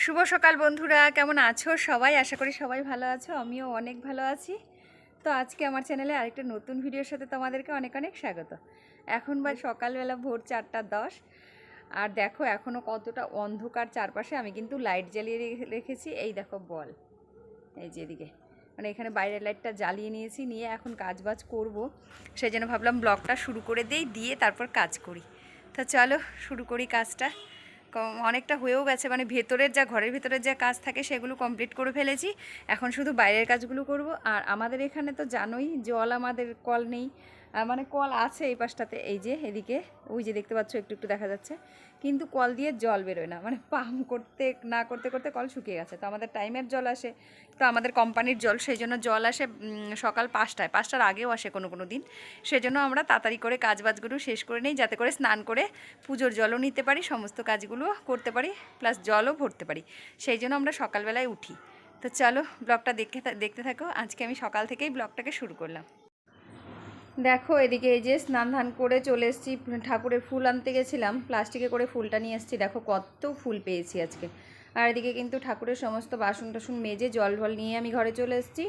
শুভ সকাল বন্ধুরা, কেমন আছো সবাই? আশা করি সবাই ভালো আছো, আমিও অনেক ভালো আছি। তো আজকে আমার চ্যানেলে আরেকটা নতুন ভিডিওর সাথে তোমাদেরকে অনেক অনেক স্বাগত। এখন বা সকালবেলা ভোর চারটা দশ, আর দেখো এখনও কতটা অন্ধকার চারপাশে, আমি কিন্তু লাইট জ্বালিয়ে রেখে- রেখেছি, এই দেখো বল, এই যে এদিকে। মানে এখানে বাইরের লাইটটা জ্বালিয়ে নিয়েছি, নিয়ে এখন কাজ বাজ করব। সেই জন্য ভাবলাম ব্লগটা শুরু করে দেই, দিয়ে তারপর কাজ করি। তো চলো শুরু করি কাজটা। অনেকটা হয়েও গেছে। মানে ভেতরের যা, ঘরের ভেতরের যা কাজ থাকে, সেগুলো কমপ্লিট করে ফেলেছি। এখন শুধু বাইরের কাজগুলো করব। আর আমাদের এখানে তো জানোই, জল আমাদের কল নেই। মানে কল আছে এই পাশটাতে, এই যে এদিকে, ওই যে দেখতে পাচ্ছ, একটু একটু দেখা যাচ্ছে। কিন্তু কল দিয়ে জল বেরোয় না মানে পাম্প করতে, না করতে করতে কল শুকিয়ে গেছে। তো আমাদের টাইমের জল আসে, তো আমাদের কোম্পানির জল, সেই জন্য জল আসে সকাল পাঁচটায়। পাঁচটার আগেও আসে কোনো কোনো দিন। সেজন্য আমরা তাড়াতাড়ি করে কাজ বাজগুলো শেষ করে নিই, যাতে করে স্নান করে পুজোর জলও নিতে পারি, সমস্ত কাজগুলো করতে পারি, প্লাস জলও ভরতে পারি। সেই জন্য আমরা সকালবেলায় উঠি। তো চলো, ব্লগটা দেখতে দেখতে থাকো। আজকে আমি সকাল থেকেই ব্লগটাকে শুরু করলাম। দেখো, এদিকে এই যে স্নান ধান করে চলে এসেছি ঠাকুরের ফুল আনতে গেছিলাম, প্লাস্টিকে করে ফুলটা নিয়ে এসেছি। দেখো, কত ফুল পেয়েছি আজকে। আর এদিকে কিন্তু ঠাকুরের সমস্ত বাসন টাসন মেজে জল ফল নিয়ে আমি ঘরে চলে এসেছি।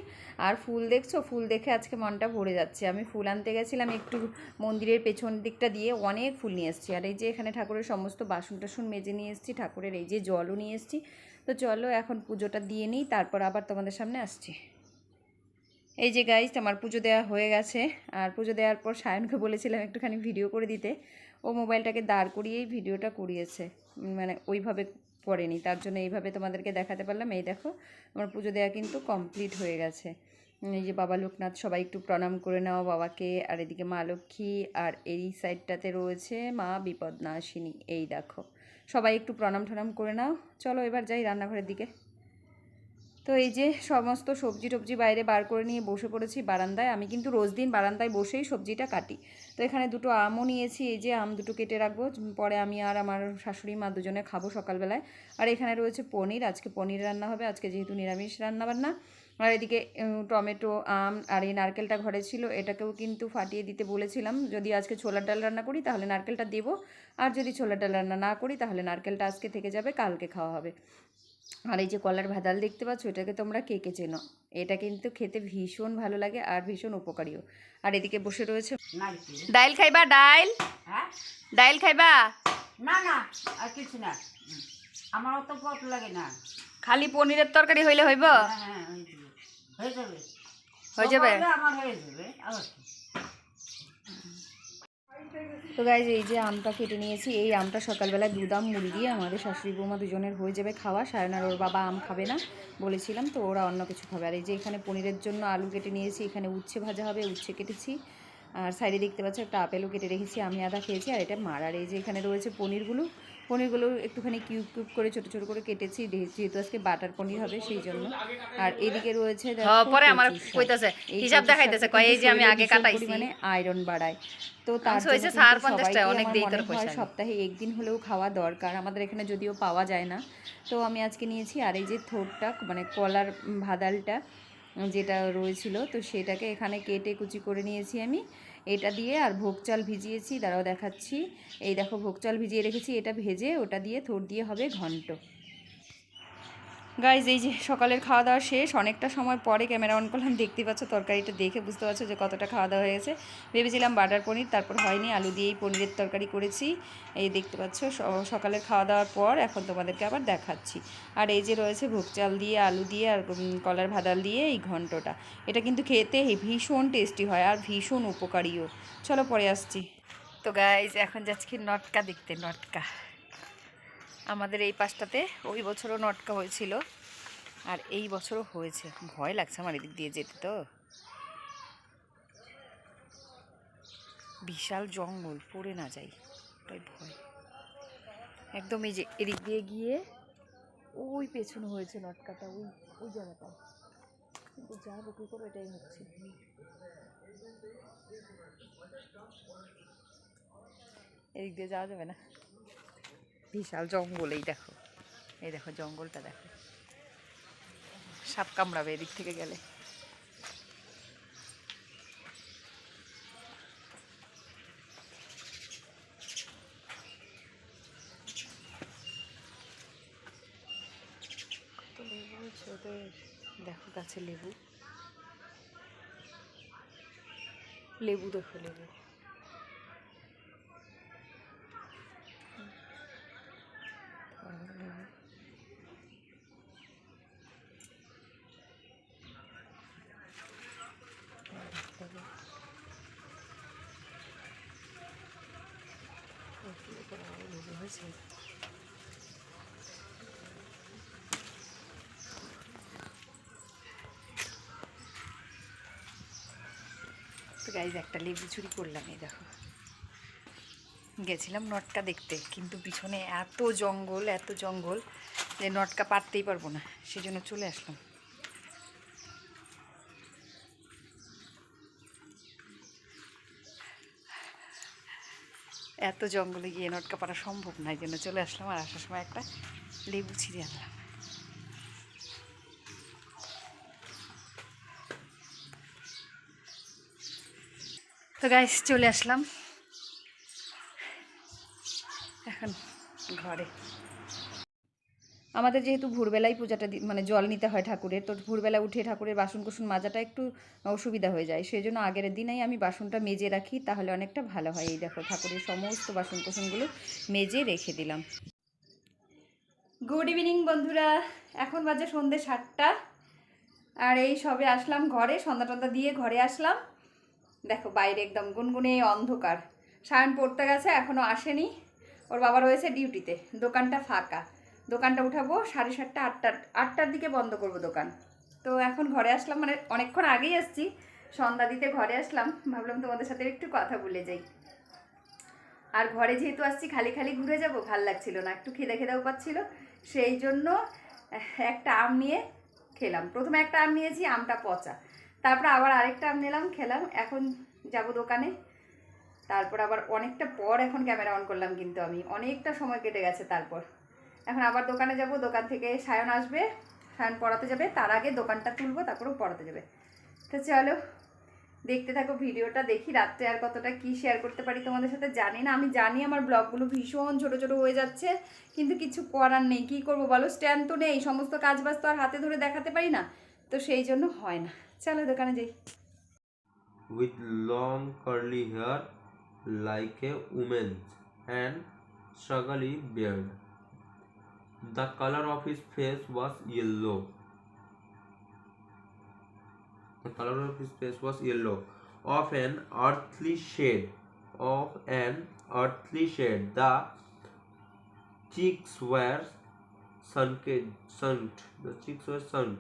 আর ফুল দেখছ? ফুল দেখে আজকে মনটা ভরে যাচ্ছে। আমি ফুল আনতে গেছিলাম একটু মন্দিরের পেছন দিকটা দিয়ে, অনেক ফুল নিয়ে এসেছি। আর এই যে এখানে ঠাকুরের সমস্ত বাসন টাসন মেজে নিয়ে এসেছি, ঠাকুরের এই যে জলও নিয়ে এসেছি। তো চলো, এখন পুজোটা দিয়ে নিই, তারপর আবার তোমাদের সামনে আসছি। এই যে গাইজ আমার পুজো দেওয়া হয়ে গেছে। আর পুজো দেওয়ার পর সায়নকে বলেছিলাম একটুখানি ভিডিও করে দিতে। ও মোবাইলটাকে দাঁড় করিয়েই ভিডিওটা করিয়েছে। মানে ওইভাবে করেনি। তার জন্য এইভাবে তোমাদেরকে দেখাতে পারলাম। এই দেখো, আমার পুজো দেওয়া কিন্তু কমপ্লিট হয়ে গেছে। এই যে বাবা লোকনাথ, সবাই একটু প্রণাম করে নাও বাবাকে। আর এদিকে মা লক্ষ্মী, আর এই সাইডটাতে রয়েছে মা বিপদনাশিনী। এই দেখো, সবাই একটু প্রণাম টনাম করে নাও। চলো এবার যাই রান্নাঘরের দিকে। তো এই যে সমস্ত সবজি টবজি বাইরে বার করে নিয়ে বসে পড়েছি বারান্দায়, আমি কিন্তু রোজ দিন বারান্দায় বসেই সবজিটা কাটি। তো এখানে দুটো আমও নিয়েছি, এই যে আম দুটো কেটে রাখব, পরে আমি আর আমার শাশুড়ি মা দুজনে খাব সকালবেলায়। আর এখানে রয়েছে পনির, আজকে পনির রান্না হবে, আজকে যেহেতু নিরামিষ রান্না বান্না আর এদিকে টমেটো, আম আর এই নারকেলটা ঘরে ছিল, এটাকেও কিন্তু ফাটিয়ে দিতে বলেছিলাম। যদি আজকে ছোলার ডাল রান্না করি, তাহলে নারকেলটা দেবো। আর যদি ছোলার ডাল রান্না না করি, তাহলে নারকেলটা আজকে থেকে যাবে, কালকে খাওয়া হবে। আর এই যে কলার ভাদাল দেখতে পাচ্ছ এটাকে তোমরা কে কে চেনো। এটা কিন্তু খেতে ভীষণ ভালো লাগে আর ভীষণ উপকারীও। আর এদিকে বসে রয়েছে ডাইল খাইবা ডাইল? হ্যাঁ? ডাইল খাইবা? না না আর কিছু না। আমার অত পথ লাগে না। খালি পনিরের তরকারি হইলে হইব? হ্যাঁ হ্যাঁ হয়ে যাবে। হয়ে যাবে? আমার হয়ে যাবে? তো গাইজ এই যে আমটা কেটে নিয়েছি, এই আমটা সকালবেলা দুদাম মুড়ি দিয়ে আমাদের শাশুড়ি বৌমা দুজনের হয়ে যাবে খাওয়া। সায়নার ওর বাবা আম খাবে না বলেছিলাম, তো ওরা অন্য কিছু খাবে। আর এই যে এখানে পনিরের জন্য আলু কেটে নিয়েছি, এখানে উচ্ছে ভাজা হবে, উচ্ছে কেটেছি। আর সাইডে দেখতে পাচ্ছি একটা আপেলও কেটে রেখেছি, আমি আদা খেয়েছি, আর এটা মার। আর এই যে এখানে রয়েছে পনিরগুলো পনিরগুলো একটুখানি কিউব কিউব করে ছোট ছোট করে কেটেছি যেহেতু আজকে বাটার পনির হবে সেই জন্য। আর এদিকে রয়েছে পরে আমার কইতাছে, হিসাব দেখাইতেছে, কয় এই যে আমি আগে কাটাইছি। পরিমাণে আয়রন বাড়ায়। তো তার টাকা, অনেক দেই তোর পয়সা। সপ্তাহে একদিন হলেও খাওয়া দরকার। আমাদের এখানে যদিও পাওয়া যায় না তো আমি আজকে নিয়েছি। আর এই যে থোরটা মানে কলার ভাদালটা যেটা রয়েছিল তো সেটাকে এখানে কেটে কুচি করে নিয়েছি আমি। এটা দিয়ে আর ভোগ চাল ভিজিয়েছি, দাঁড়াও দেখাচ্ছি। এই দেখো ভোগ চাল ভিজিয়ে রেখেছি, এটা ভেজে ওটা দিয়ে থোর দিয়ে হবে ঘন্ট। গাইজ এই যে সকালের খাওয়া দাওয়া শেষ, অনেকটা সময় পরে ক্যামেরা অন করলাম, দেখতে পাচ্ছ তরকারিটা দেখে বুঝতে পারছ যে কতটা খাওয়া দাওয়া হয়ে গেছে ভেবেছিলাম বাটার পনির, তারপর হয়নি, আলু দিয়েই পনিরের তরকারি করেছি। এই দেখতে পাচ্ছ সকালের খাওয়া দাওয়ার পর এখন তোমাদেরকে আবার দেখাচ্ছি। আর এই যে রয়েছে ভোগ চাল দিয়ে, আলু দিয়ে আর কলার ভাদাল দিয়ে এই ঘন্টটা। এটা কিন্তু খেতে ভীষণ টেস্টি হয় আর ভীষণ উপকারীও। চলো পরে আসছি। তো গাইজ এখন যাচ্ছি নটকা দেখতে, নটকা। আমাদের এই পাশটাতে ওই বছরও নটকা হয়েছিল। আর এই বছরও হয়েছে। ভয় লাগছে আমার এদিক দিয়ে যেতে তো। বিশাল জঙ্গল, পড়ে না যাই। ওটাই ভয়। একদম এই যে এদিক দিয়ে গিয়ে ওই পেছনে হয়েছে নটকাটা, ওই ওই জায়গাটা। কিন্তু যাব কী করে এটাই হচ্ছে। এদিক দিয়ে যাওয়া যাবে না। বিশাল জঙ্গল, এই দেখো। এই দেখো জঙ্গলটা, দেখো। সাপ কামড়াবে এদিক থেকে গেলে। দেখো গাছে লেবু। লেবু দেখো, লেবু বড় বড় লেবু। লেবু। ও, কি বড় বড় লেবু হয়েছে তো গাইজ একটা লেবু চুরি করলাম, এই দেখো। গেছিলাম নটকা দেখতে, কিন্তু পিছনে এত জঙ্গল এত জঙ্গল যে নটকা পারতেই পারব না, সেজন্য চলে আসলাম। এত জঙ্গলে গিয়ে নটকা পারা সম্ভব না, এই জন্য চলে আসলাম আর আসার সময় একটা লেবু ছিঁড়ে আনলাম। তো গাইস চলে আসলাম। এখন ঘরে। আমাদের যেহেতু ভোরবেলায় পূজাটা মানে জল নিতে হয় ঠাকুরের, তো ভোরবেলা উঠে ঠাকুরের বাসন কুসুন মাজাটা একটু অসুবিধা হয়ে যায়। সেই জন্য আগের দিনেই আমি বাসনটা মেজে রাখি, তাহলে অনেকটা ভালো হয়। এই দেখো, ঠাকুরের সমস্ত বাসন কুসনগুলো মেজে রেখে দিলাম। গুড ইভিনিং বন্ধুরা। এখন বাজে সন্ধে সাতটা। আর এই সবে আসলাম ঘরে, সন্ধ্যা টন্ধা দিয়ে ঘরে আসলাম। দেখো, বাইরে একদম গুনগুনে অন্ধকার। সায়ন পড়তে গেছে এখনও আসেনি। ওর বাবা রয়েছে ডিউটিতে, দোকানটা ফাঁকা। দোকানটা উঠাবো, সাড়ে সাতটা আটটার আটটার দিকে বন্ধ করব দোকান। তো এখন ঘরে আসলাম মানে অনেকক্ষণ আগেই আসছি সন্ধ্যা দিতে ঘরে আসলাম। ভাবলাম তোমাদের সাথে একটু কথা বলে যাই। আর ঘরে যেহেতু আসছি, খালি খালি ঘুরে যাব, ভালো লাগছিল না, একটু খিদে খেদেও পাচ্ছিল। সেই জন্য একটা আম নিয়ে খেলাম। প্রথমে একটা আম নিয়েছি, আমটা পচা। তারপর আবার আরেকটা আম নিলাম, খেলাম, এখন যাব দোকানে। তারপর আবার অনেকটা পর এখন ক্যামেরা অন করলাম কিন্তু আমি। অনেকটা সময় কেটে গেছে তারপর। এখন আবার দোকানে যাব, দোকান থেকে সায়ন আসবে, সায়ন পড়াতে যাবে, তার আগে দোকানটা তুলবো, তারপরেও পড়াতে যাবে। তো চলো, দেখতে থাকো ভিডিওটা, দেখি রাত্রে আর কতটা কি শেয়ার করতে পারি তোমাদের সাথে। জানি না, আমি জানি আমার ব্লগগুলো ভীষণ ছোট ছোট হয়ে যাচ্ছে, কিন্তু কিছু করার নেই। কি করব বলো? স্ট্যান্ড তো নেই, সমস্ত কাজ বাজ তো আর হাতে ধরে দেখাতে পারি না। তো সেই জন্য হয় না চলো দোকানে যাই with long curly hair like a woman's and struggly beard. The color of his face was yellow. The color of his face was yellow, of an earthly shade, of an earthly shade. The cheeks were sunken, sunk. The cheeks were sunk.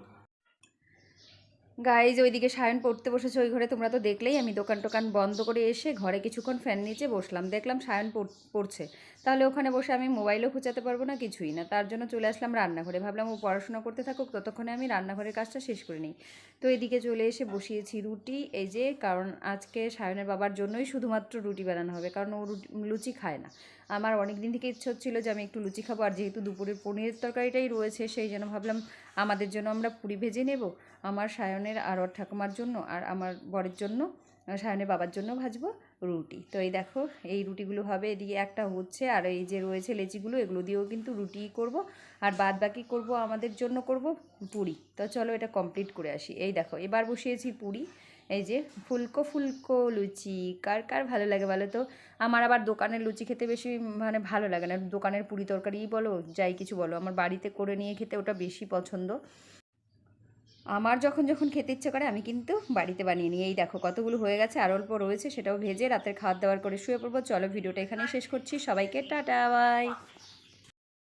Guys ওইদিকে সায়ন পড়তে বসেছে, ওই ঘরে তোমরা তো দেখলেই। আমি দোকান টোকান বন্ধ করে এসে ঘরে কিছুক্ষণ ফ্যান নিচে বসলাম। দেখলাম সায়ন পড়- পড়ছে। তাহলে ওখানে বসে আমি মোবাইলও খুঁচাতে পারব না, কিছুই না। তার জন্য চলে আসলাম রান্নাঘরে। ভাবলাম ও পড়াশোনা করতে থাকুক, ততক্ষণে আমি রান্নাঘরের কাজটা শেষ করে নিই। তো এদিকে চলে এসে বসিয়েছি রুটি, এই যে, কারণ আজকে সায়নের বাবার জন্যই শুধুমাত্র রুটি বানানো হবে, কারণ ও লুচি খায় না। আমার অনেক দিন থেকে ইচ্ছে হচ্ছিল যে আমি একটু লুচি খাব, আর যেহেতু দুপুরের পনিরের তরকারিটাই রয়েছে, সেই জন্য ভাবলাম আমাদের জন্য আমরা পুরি ভেজে নেব, আমার সায়নের আর ওর ঠাকুমার জন্য, আর আমার বরের জন্য, সায়নের বাবার জন্য ভাজবো। রুটি। তো এই দেখো, এই রুটিগুলো হবে এদিকে একটা হচ্ছে, আর এই যে রয়েছে লেচিগুলো, এগুলো দিয়েও কিন্তু রুটি করব। আর বাদ বাকি করব, আমাদের জন্য করব পুরি। তো চলো এটা কমপ্লিট করে আসি। এই দেখো, এবার বসিয়েছি পুরি। এই যে ফুলকো ফুলকো লুচি, কার কার ভালো লাগে বলো তো? আমার আবার দোকানের লুচি খেতে বেশি মানে ভালো লাগে না। দোকানের পুরি তরকারিই বলো, যাই কিছু বলো। আমার বাড়িতে করে নিয়ে খেতে ওটা বেশি পছন্দ। আমার যখন যখন খেতে ইচ্ছে করে, আমি কিন্তু বাড়িতে বানিয়ে নিই। এই দেখো কতগুলো হয়ে গেছে, আর অল্প রয়েছে, সেটাও ভেজে রাতের খাওয়া দাওয়ার করে শুয়ে পড়ব। চলো ভিডিওটা এখানে শেষ করছি। সবাইকে টাটা, বাই।